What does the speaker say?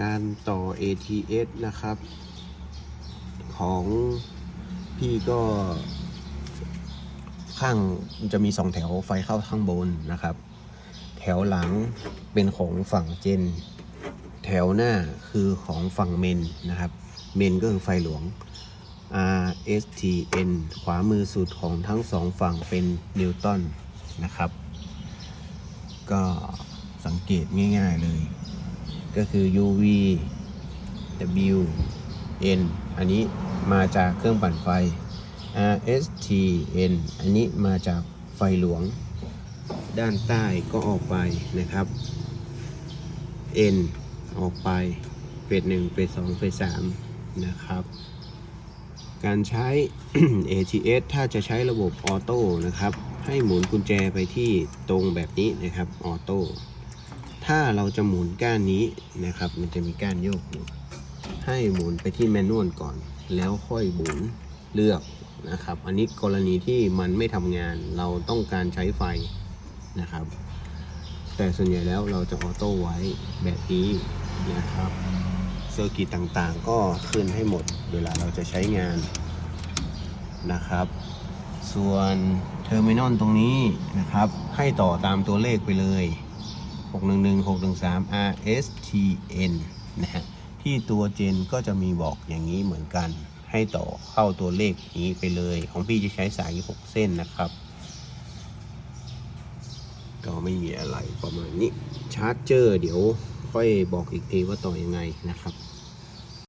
การต่อ ATS นะครับ ของพี่ก็ข้างจะมีสองแถวไฟเข้าข้างบนนะครับ แถวหลังเป็นของฝั่งเจน แถวหน้าคือของฝั่งเมนนะครับ เมนก็คือไฟหลวง RSTN ขวามือสุดของทั้งสองฝั่งเป็นนิวตันนะครับ ก็สังเกตง่ายๆเลย ก็คือ UV W N อันนี้มาจากเครื่องปั่นไฟ RSTN อันนี้มาจากไฟหลวง ด้านใต้ก็ออกไปนะครับ N ออกไปเฟสหนึ่งเฟสสองเฟสสามนะครับ การใช้ ATS ถ้าจะใช้ระบบออโต้นะครับ ให้หมุนกุญแจไปที่ตรงแบบนี้นะครับออโต้ ถ้าเราจะหมุนก้านนี้นะครับ มันจะมีก้านโยกอยู่ให้หมุนไปที่แมนนวลก่อน แล้วค่อยหมุนเลือกนะครับ อันนี้กรณีที่มันไม่ทำงาน เราต้องการใช้ไฟนะครับ แต่ส่วนใหญ่แล้วเราจะออโต้ไว้แบบนี้นะครับเซอร์กิตต่างๆ ก็ขึ้นให้หมดเวลาเราจะใช้งานนะครับ ส่วนเทอร์มินอลตรงนี้นะครับ ให้ต่อตามตัวเลขไปเลย 611 613 RSTN นะฮะที่ตัวเจนก็จะมีบอกอย่างนี้เหมือนกัน ให้ต่อเข้าตัวเลขนี้ไปเลย ของพี่จะใช้สาย 6 เส้นนะครับ ก็ไม่มีอะไรประมาณนี้ชาร์จเจอร์เดี๋ยวค่อยบอกอีกทีว่าต่อยังไงนะครับ